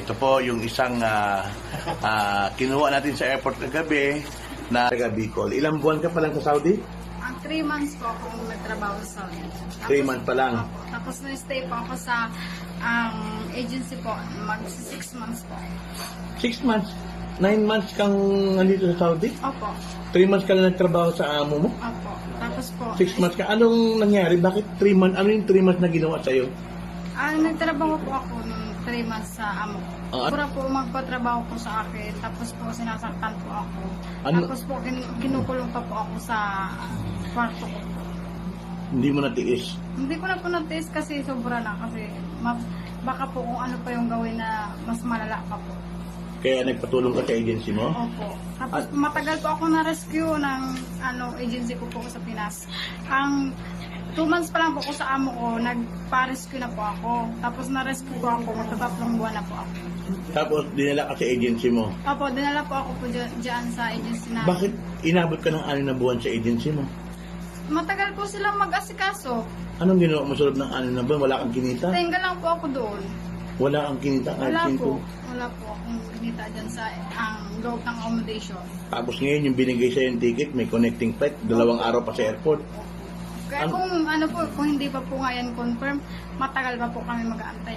ito po yung isang ah, ah, kinuha natin sa airport kagabi na taga Bicol. Ilang buwan ka pa lang sa Saudi? Ang 3 months po akong nagtrabaho sa Saudi. Three months pa lang? Opo. Tapos na-stay po ako sa um, agency po. Mag 6 months po. Six months. Nine months kang nandito sa Saudi? Opo. Three months ka lang nagtrabaho sa amo mo? Opo. Tapos po, Six months ka. Anong nangyari? Bakit three months? Ano yung three months na ginawa sa'yo? ah, nagtrabaho po ako nung 3 months sa amo. Ah, Pura po magpatrabaho po sa akin. Tapos po sinasaktan po ako. Ano? Tapos po kin- kinukulong pa po ako sa kwarto ko. Hindi mo natiis. Hindi ko na po natiis kasi sobra na kasi ma- baka po kung ano pa yung gawin na mas malala pa po. Kaya nagpatulong ka sa agency mo? Opo. Tapos At- matagal po ako na-rescue ng ano agency ko po sa Pinas. Ang two months pa lang po ko sa amo ko, nagpa-rescue na po ako. Tapos na-rescue po ako, magtatatlong buwan na po ako. Tapos dinala ka sa agency mo. Opo, dinala po ako po dyan, dyan sa agency na. Bakit inabot ka ng anim na buwan sa agency mo? Matagal po silang mag-asikaso. Anong ginawa mo sa loob ng anim na buwan? Wala kang kinita? Tenga lang po ako doon. Wala kang kinita kahit Wala cinco. po. Wala po akong kinita dyan sa ang loob ng accommodation. Tapos ngayon yung binigay sa'yo yung ticket, may connecting flight, dalawang araw pa sa airport. Kaya Ano? kung ano po, kung hindi pa po nga yan confirm, matagal pa po kami mag-aantay.